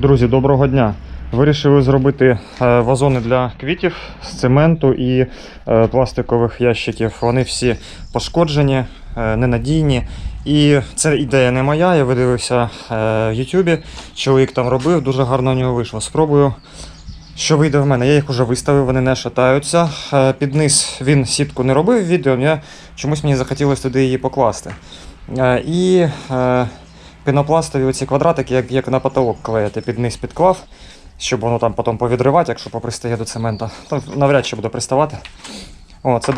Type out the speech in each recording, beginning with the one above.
Друзі, доброго дня! Вирішили зробити е, вазони для квітів з цементу і е, пластикових ящиків. Вони всі пошкоджені, е, ненадійні. І це ідея не моя. Я видивився в Ютубі. Чоловік там робив, дуже гарно у нього вийшло. Спробую. Що вийде в мене? Я їх вже виставив, вони не шатаються. Під низ він сітку не робив відео, я чомусь мені захотілося туди її покласти. І пінопластові оці квадратики, як, як на потолок клеїти, під низ підклав, щоб воно там потім повідривати, якщо попристає до цемента. Там навряд чи буде приставати. О, це,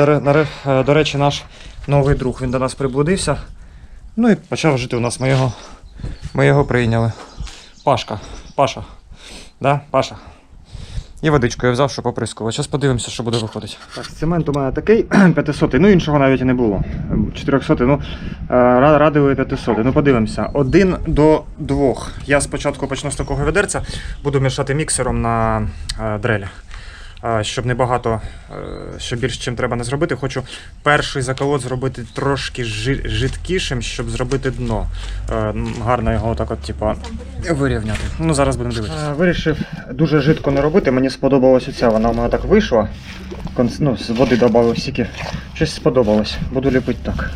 е, до речі, наш новий друг. Він до нас приблудився. Ну і почав жити у нас. Ми його, ми його прийняли. Пашка. Паша. Да? Паша. І водичку я взяв, щоб поприскувати. Зараз подивимося, що буде виходити. Так, цемент у мене такий 500, ну іншого навіть не було. 400, ну е, ра- радили 500. Ну подивимося. Один до двох. Я спочатку почну з такого ведерця, буду мішати міксером на е, дрелі. Е, Щоб не багато, е, більше чим треба не зробити, хочу перший заколот зробити трошки жидкішим, щоб зробити дно. Е, Гарно його так от, типа, вирівняти. Ну, зараз будемо дивитися. Вирішив дуже жидко не робити. Мені сподобалась оця, вона у мене так вийшла. Ну, з води додав стільки. Щось сподобалось. Буду ліпити так.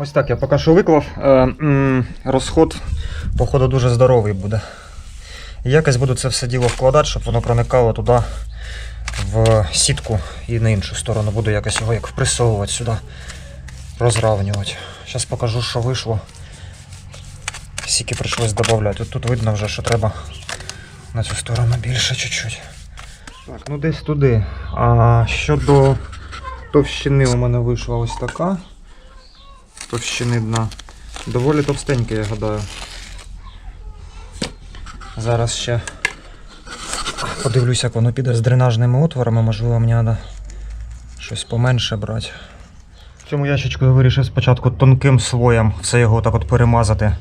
Ось так я поки що виклав. Е, розход, походу, дуже здоровий буде. Якось буду це все діло вкладати, щоб воно проникало туди в сітку і на іншу сторону. Буду якось його як впресовувати сюди, розравнювати. Зараз покажу, що вийшло. Сіки прийшлось додати. Тут, видно вже, що треба на цю сторону більше чуть-чуть. Ну десь туди. А щодо товщини у мене вийшла ось така. Товщини дна. Доволі товстеньке, я гадаю. Зараз ще подивлюся, як воно піде з дренажними отворами, можливо, мені треба щось поменше брати. В цьому ящичку я вирішив спочатку тонким слоєм все його так от перемазати,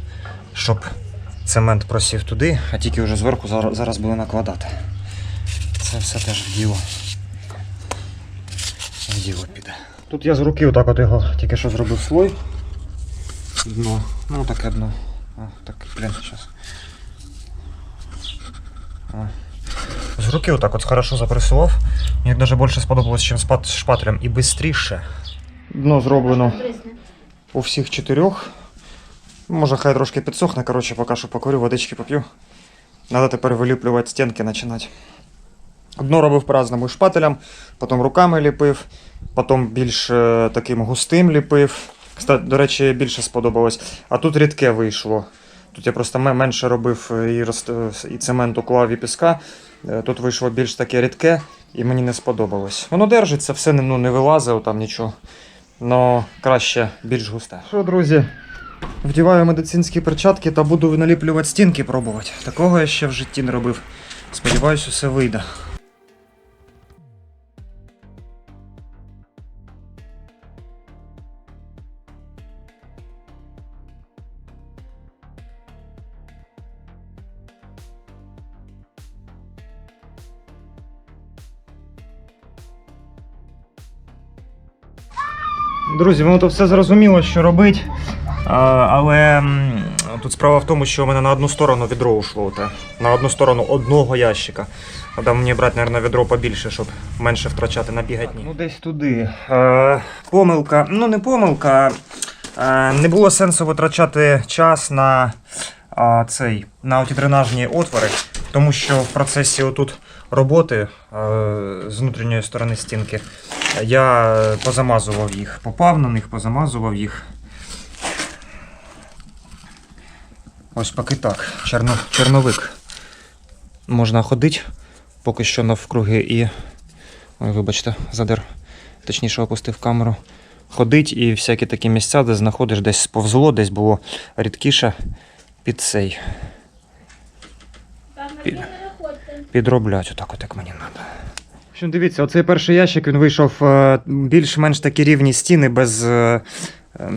щоб цемент просів туди, а тільки вже зверху зараз, буду накладати. Це все теж в діло. В діло піде. Тут я з руки отак от його тільки що зробив слой. Дно. Ну таке дно. О, так, блін, зараз. З руки отак от хорошо запресував. Мені навіть більше сподобалось, ніж з шпателем і швидше. Дно зроблено у всіх чотирьох. Може хай трошки підсохне, коротше, поки що покурю, водички поп'ю. Надо тепер виліплювати стінки починати. Дно робив по-разному шпателем, потім руками ліпив, потім більш е, таким густим ліпив. Кстати, до речі, більше сподобалось. А тут рідке вийшло. Тут я просто менше робив і, роз- і цементу клав і піска. Е, Тут вийшло більш таке рідке і мені не сподобалось. Воно держиться, все ну, не вилазить там нічого. Но краще більш густе. Що, друзі? Вдіваю медицинські перчатки та буду наліплювати стінки пробувати. Такого я ще в житті не робив. Сподіваюся, все вийде. Друзі, воно то все зрозуміло, що робить. Але тут справа в тому, що у мене на одну сторону відро ушло. На одну сторону одного ящика. Треба мені брати, мабуть, відро побільше, щоб менше втрачати на бігатні. Ну, десь туди. Е, помилка. Ну, не помилка. Е, не було сенсу витрачати час на цей, на оті дренажні отвори, тому що в процесі отут роботи е, з внутрішньої сторони стінки я позамазував їх, попав на них, позамазував їх. Ось поки так. Черно, черновик. Можна ходити поки що навкруги і. Ой, вибачте, задер. Точніше опустив камеру. Ходить і всякі такі місця, де знаходиш десь сповзло, десь було рідкіше під цей. Під, підроблять отак, от як мені треба. Общем, дивіться, оцей перший ящик він вийшов е, більш-менш такі рівні стіни без. е, е,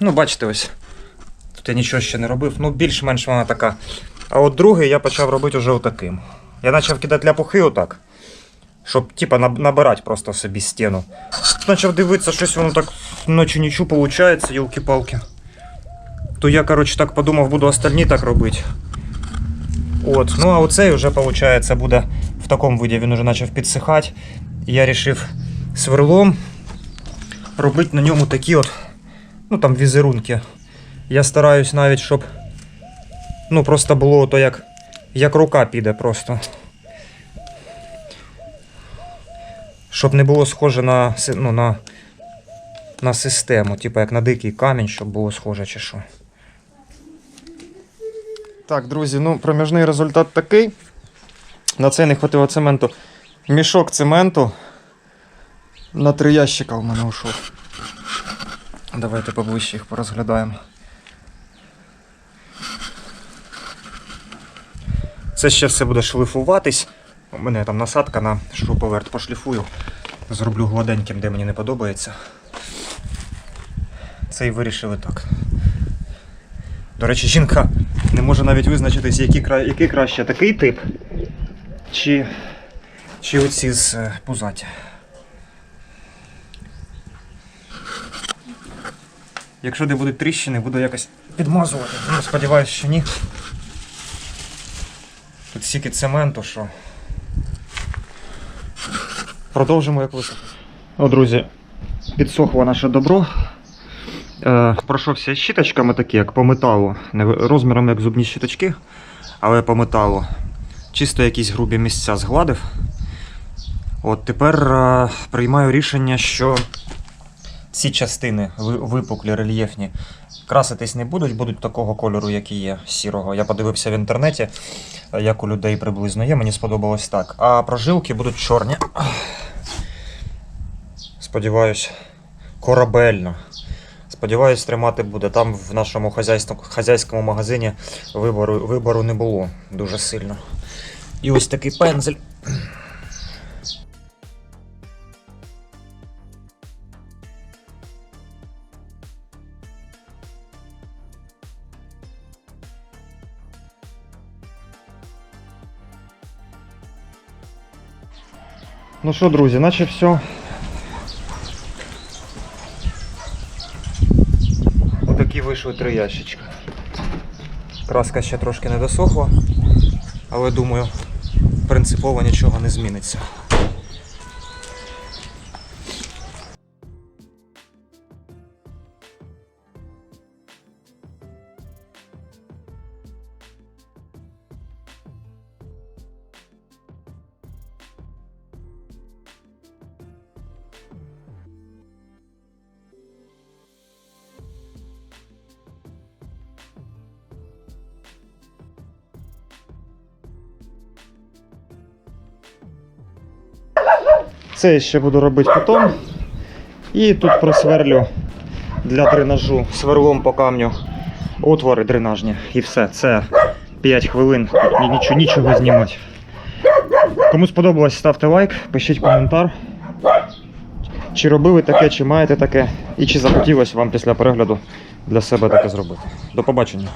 ну, бачите, ось. Тут я нічого ще не робив. Ну, більш-менш вона така. А от другий я почав робити вже отаким. Я почав кидати ляпухи отак. Щоб, типа, набирати просто собі стіну. Почав дивитися, щось воно так ночі нічого виходить, йолки-палки. то я, коротше, так подумав, буду остальні так робити. От, ну а оцей вже, виходить, буде такому виді, він вже почав підсихати. Я вирішив сверлом робити на ньому такі от, ну там візерунки. Я стараюсь навіть, щоб ну просто було то як, як рука піде просто. Щоб не було схоже на, ну, на, на систему, типу як на дикий камінь, щоб було схоже чи що. Так, друзі, ну проміжний результат такий. На це не хватило цементу. Мішок цементу на три ящика у мене ушов. Давайте поближче їх порозглядаємо. Це ще все буде шлифуватись. У мене там насадка на шуруповерт пошліфую. Зроблю гладеньким, де мені не подобається. Це і вирішили так. До речі, жінка не може навіть визначитись, який, який краще такий тип, чи, чи оці з е, пузаті. Якщо де будуть тріщини, буду якось підмазувати. Ну, сподіваюсь, що ні. Тут стільки цементу, що. Продовжимо як висохне. О, друзі, підсохло наше добро. Е, пройшовся щіточками такі, як по металу, не розміром як зубні щіточки, але по металу. Чисто якісь грубі місця згладив. От тепер е, приймаю рішення, що ці частини випуклі, рельєфні, краситись не будуть, будуть такого кольору, як і є, сірого. Я подивився в інтернеті, е, як у людей приблизно є, мені сподобалось так. А прожилки будуть чорні. Сподіваюсь, корабельно. Сподіваюсь, тримати буде. Там в нашому хазяйському магазині вибору, вибору не було дуже сильно. І ось такий пензель. Ну що, друзі, наче все. Отакі вийшли три ящичка. Краска ще трошки не досохла, але думаю, принципово нічого не зміниться. Це я ще буду робити потім. І тут просверлю для дренажу сверлом по камню отвори дренажні. І все. Це 5 хвилин. Тут Нічого, нічого знімати. Кому сподобалось, ставте лайк, пишіть коментар. Чи робили таке, чи маєте таке, і чи захотілося вам після перегляду для себе таке зробити. До побачення.